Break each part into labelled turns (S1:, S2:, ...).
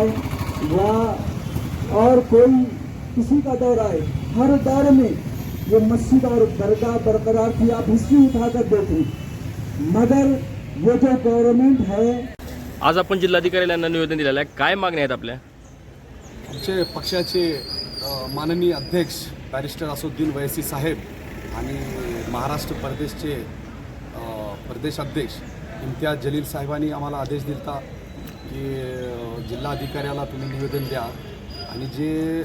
S1: आए या और कोई किसी का दौर आए हर दौर में ये मस्जिद और दरगाह बरकरार थी आप हिस्ट्री उठाकर देखें मगर ये जो गवर्नमेंट है
S2: आज आपण जिल्हाधिकाऱ्यांना निवेदन दिलेलं आहे. काय मागण्या आहेत आपल्या?
S3: आमचे पक्षाचे माननीय अध्यक्ष बॅरिस्टर असुद्दीन वैसी साहेब आणि महाराष्ट्र प्रदेशचे अ, प्रदेश अध्यक्ष इम्तियाज जलील साहेबांनी आम्हाला आदेश दिला की जिल्हाधिकाऱ्याला तुम्ही निवेदन द्या. आणि जे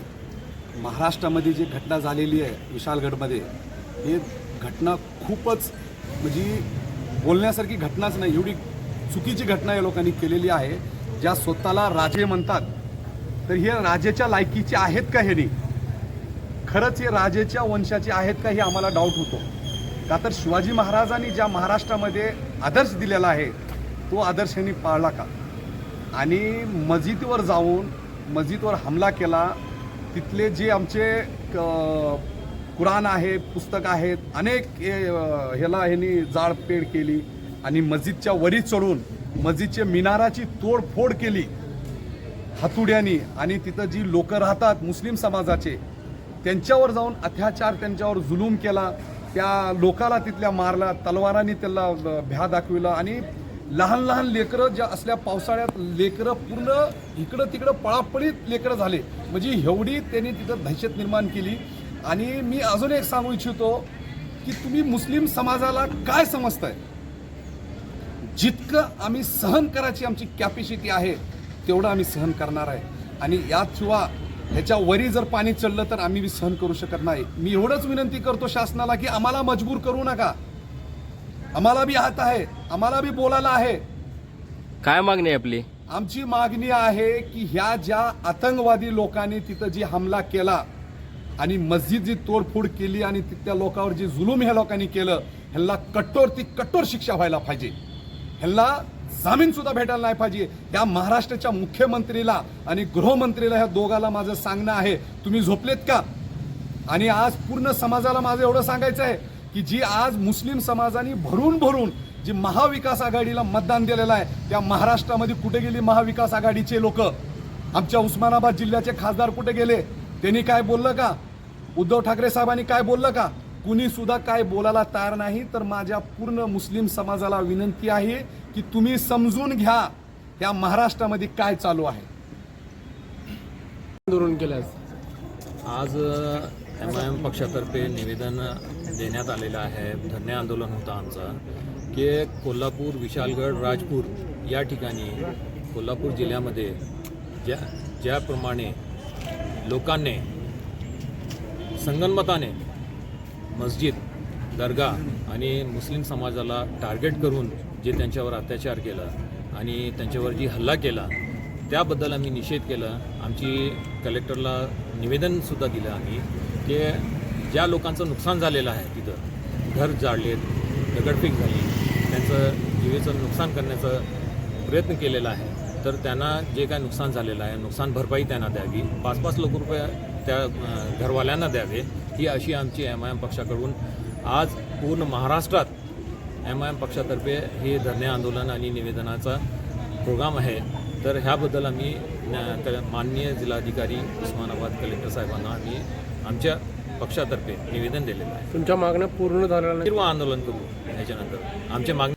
S3: महाराष्ट्रामध्ये जी घटना झालेली आहे विशालगडमध्ये हे घटना खूपच म्हणजे बोलण्यासारखी घटनाच नाही. एवढी चुकीची घटना या लोकांनी केलेली आहे. ज्या स्वतःला राजे म्हणतात. तर हे राजेच्या लायकीचे आहेत का हे नाही? खरंच हे राजेच्या वंशाचे आहेत का हे आम्हाला डाऊट होतो. का तर शिवाजी महाराजांनी ज्या महाराष्ट्रामध्ये आदर्श दिलेला आहे तो आदर्श यांनी पाळला का? आणि मस्जिदवर जाऊन मस्जिदवर हमला केला. तिथले जे आमचे क- कुराण आहे पुस्तक आहेत अनेक ह्याला ह्यांनी जाळपेड केली आणि मस्जिदच्या वरी चढून मस्जिदच्या मिनाराची तोडफोड केली. हातुड्यानी आणि तिथं जी लोक राहतात मुस्लिम समाजाचे त्यांच्यावर जाऊन अत्याचार त्यांच्यावर जुलूम केला. त्या लोकाला तिथल्या मारला तलवारांनी त्याला भ्या दाखविला आणि लहान लहान लेकरं ज्या असल्या पावसाळ्यात लेकरं पूर्ण इकडं तिकडं पळापळीत लेकरं झाले. म्हणजे एवढी त्यांनी तिथं दहशत निर्माण केली. आणि मी अजून एक सांगू इच्छितो की तुम्ही मुस्लिम समाजाला काय समजताय? जितकं आम्ही सहन करायची आमची कॅपॅसिटी आहे तेवढं आम्ही सहन करणार आहे. आणि याशिवाय ह्याच्या वरी जर पाणी चढलं तर आम्ही सहन करू शकत नाही. मी एवढंच विनंती करतो शासनाला की आम्हाला मजबूर करू नका. आम्हाला बी हात आहे. आम्हाला बी बोलायला आहे.
S2: काय मागणी आहे आपली?
S3: आमची मागणी आहे की ह्या ज्या आतंकवादी लोकांनी तिथं जी हमला केला आणि मस्जिद जी तोडफोड केली आणि तिथल्या लोकांवर जे जुलूम ह्या लोकांनी केलं ह्यांना कठोर ती कठोर शिक्षा व्हायला पाहिजे. ह्यांना जामीन सुद्धा भेटायला नाही पाहिजे. या महाराष्ट्राच्या मुख्यमंत्रीला आणि गृहमंत्रीला ह्या दोघाला माझं सांगणं आहे. तुम्ही झोपलेत का? आणि आज पूर्ण समाजाला माझं एवढं सांगायचं आहे. की जी आज मुस्लिम समाजाने भरून भरून जी महाविकास आघाडीला मतदान दिलेलं आहे त्या महाराष्ट्रामध्ये कुठे गेली महाविकास आघाडीचे लोक? आमच्या उस्मानाबाद जिल्ह्याचे खासदार कुठे गेले? त्यांनी काय बोललं का? उद्धव ठाकरे साहेबांनी काय बोललं का? कुणी सुद्धा काय बोलायला तयार नाही तर माझ्या पूर्ण मुस्लिम समाजाला विनंती आहे की तुम्ही समजून घ्या या महाराष्ट्रामध्ये काय चालू आहे.
S4: आंदोलन केलं
S5: आज एम आय एम पक्षातर्फे निवेदन देण्यात आलेलं आहे. धरणे आंदोलन होतं आमचं की कोल्हापूर विशालगड राजपूर या ठिकाणी कोल्हापूर जिल्ह्यामध्ये ज्या ज्याप्रमाणे लोकांनी संगनमताने मस्जिद दर्गा आणि मुस्लिम समाजाला टार्गेट करून जे त्यांच्यावर अत्याचार केला आणि त्यांच्यावर जी हल्ला केला त्याबद्दल आम्ही निषेध केला. आमची कलेक्टरला निवेदनसुद्धा दिलं आम्ही की ज्या लोकांचं नुकसान झालेलं आहे तिथं घर जाळलेत दगडफेक झाली त्यांचं जीवेचं नुकसान करण्याचा प्रयत्न केलेला आहे तर त्यांना जे काय नुकसान झालेलं आहे नुकसान भरपाई त्यांना द्यावी पाच पाच लाख रुपये त्या घरवाल्यांना द्यावे ही अशी आमची एम आय एम पक्षाकडून आज पूर्ण महाराष्ट्रात एम आय एम पक्षातर्फे हे धरणे आंदोलन आणि निवेदनाचा प्रोग्राम आहे. तर ह्याबद्दल आम्ही माननीय जिल्हाधिकारी उस्मानाबाद कलेक्टर साहेबांना आम्ही आमच्या पक्षातर्फे निवेदन दिलेलं आहे.
S4: तुमच्या मागण्या पूर्ण झालेल्या नाही?
S5: किंवा आंदोलन करू ह्याच्यानंतर आमच्या मागणी